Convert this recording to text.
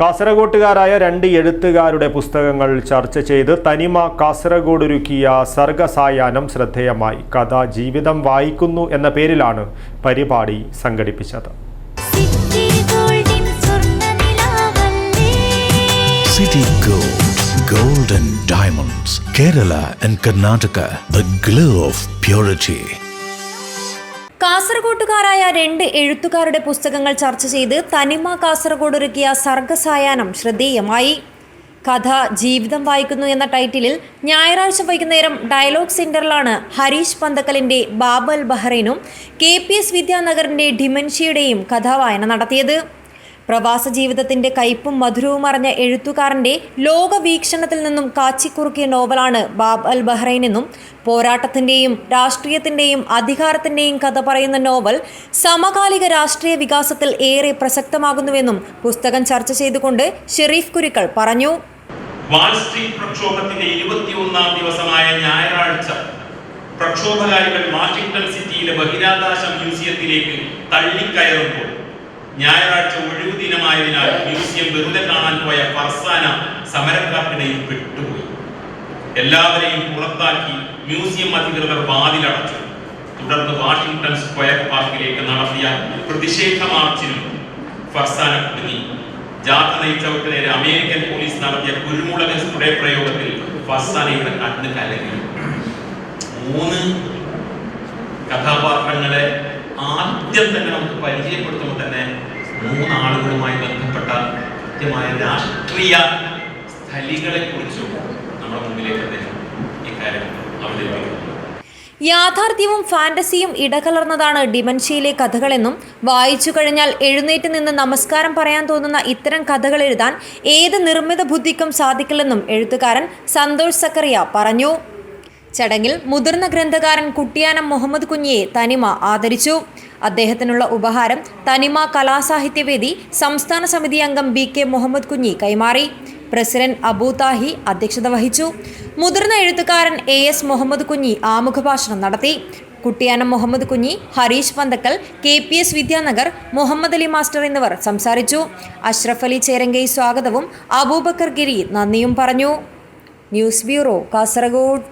കാസർഗോട്ടുകാരായ രണ്ട് എഴുത്തുകാരുടെ പുസ്തകങ്ങൾ ചർച്ച ചെയ്ത് തനിമ കാസർഗോഡ് ഒരുക്കിയ സർഗസായാഹ്നം ശ്രദ്ധേയമായി. കഥ ജീവിതം വായിക്കുന്നു എന്ന പേരിലാണ് പരിപാടി സംഘടിപ്പിച്ചത്. Kerala and Karnataka City Gold, of purity Diamonds, Kerala and Karnataka, the glow of purity. കാസർഗോട്ടുകാരായ രണ്ട് എഴുത്തുകാരുടെ പുസ്തകങ്ങൾ ചർച്ച ചെയ്ത് തനിമ കാസർഗോഡ് ഒരുക്കിയ സർഗസായാഹ്നം ശ്രദ്ധേയമായി. കഥ ജീവിതം വായിക്കുന്നു എന്ന ടൈറ്റിലിൽ ഞായറാഴ്ച വൈകുന്നേരം ഡയലോഗ് സെന്ററിലാണ് ഹരീഷ് പന്തക്കലിന്റെ ബാബൽ ബഹ്റൈനും കെ പി എസ് വിദ്യാനഗറിന്റെ ഡിമൻഷ്യയുടെയും കഥാവായന നടത്തിയത്. പ്രവാസ ജീവിതത്തിന്റെ കയ്പും മധുരവും അറിഞ്ഞ എഴുത്തുകാരന്റെ ലോകവീക്ഷണത്തിൽ നിന്നും കാച്ചിക്കുറുക്കിയ നോവലാണ് ബാബ് അൽ ബഹ്റൈൻ എന്നും പോരാട്ടത്തിന്റെയും രാഷ്ട്രീയത്തിന്റെയും അധികാരത്തിന്റെയും കഥ പറയുന്ന നോവൽ സമകാലിക രാഷ്ട്രീയ വികാസത്തിൽ ഏറെ പ്രസക്തമാകുന്നുവെന്നും പുസ്തകം ചർച്ച ചെയ്തുകൊണ്ട് ഷെറീഫ് കുരുക്കൾ പറഞ്ഞു. വാൾസ്ട്രീറ്റ് പ്രക്ഷോഭത്തിന്റെ ഇരുപത്തിയൊന്നാം ദിവസമായ ഞായറാഴ്ച പ്രക്ഷോഭകാരികൾ വാഷിംഗ്ടൺ സിറ്റിയിലെ ബഹിരാകാശ മ്യൂസിയത്തിലേക്ക് തള്ളിക്കയറുമ്പോൾ ഞായറാഴ്ച ഒഴിവു ദിനമായതിനാൽ മ്യൂസിയം വെറുതെ കാണാൻ പോയ ഫർസാന സമരക്കാർക്കിടയിൽ പെട്ടുപോയി എല്ലാവരെയും പുറത്താക്കി മ്യൂസിയം അധികൃതർ വാതിലടച്ചു. തുടർന്ന് വാഷിംഗ്ടൺ സ്ക്വയർ പാർക്കിലേക്ക് നടത്തിയ പ്രതിഷേധ മാർച്ചിനും ഫർസാന കുടുങ്ങി. ജാഥ നയിച്ചവർക്ക് നേരെ അമേരിക്കൻ പോലീസ് നടത്തിയ കുരുമുളക് സ്പ്രേ പ്രയോഗത്തിൽ ഫർസാനയുടെ കണ്ണ് കലങ്ങി മൂന്ന് കഥാപാത്രങ്ങളെ ആദ്യം തന്നെ നമുക്ക് പരിചയപ്പെടുത്തുമ്പോൾ തന്നെ മൂന്നാളുകളുമായി ബന്ധപ്പെട്ട കൃത്യമായ രാഷ്ട്രീയ സ്ഥലികളെ കുറിച്ചും നമ്മുടെ മുമ്പിലേക്ക് അദ്ദേഹം ഇക്കാര്യം അവതരിപ്പിക്കുന്നു. യാഥാർത്ഥ്യവും ഫാന്റസിയും ഇടകലർന്നതാണ് ഡിമൻഷ്യയിലെ കഥകളെന്നും വായിച്ചു കഴിഞ്ഞാൽ എഴുന്നേറ്റ് നിന്ന് നമസ്കാരം പറയാൻ തോന്നുന്ന ഇത്തരം കഥകൾ എഴുതാൻ ഏത് നിർമ്മിത ബുദ്ധിക്കും സാധിക്കില്ലെന്നും എഴുത്തുകാരൻ സന്തോഷ് സക്കറിയ പറഞ്ഞു. ചടങ്ങിൽ മുതിർന്ന ഗ്രന്ഥകാരൻ കുട്ടിയാനം മുഹമ്മദ് കുഞ്ഞിയെ തനിമ ആദരിച്ചു. അദ്ദേഹത്തിനുള്ള ഉപഹാരം തനിമ കലാസാഹിത്യവേദി സംസ്ഥാന സമിതി അംഗം ബി കെ മുഹമ്മദ് കുഞ്ഞി കൈമാറി. പ്രസിഡന്റ് അബൂ താഹി അധ്യക്ഷത വഹിച്ചു. മുതിർന്ന എഴുത്തുകാരൻ എ എസ് മുഹമ്മദ് കുഞ്ഞി ആമുഖഭാഷണം നടത്തി. Kuttiyanam Muhammad Kunhi Harish Panthakkal K P S Vidyanagar Muhammad Ali master എന്നിവർ സംസാരിച്ചു. അഷ്റഫ് അലി ചേരങ്കൈ സ്വാഗതവും അബൂബക്കർ ഗിരി നന്ദിയും പറഞ്ഞു. News bureau Kasaragod.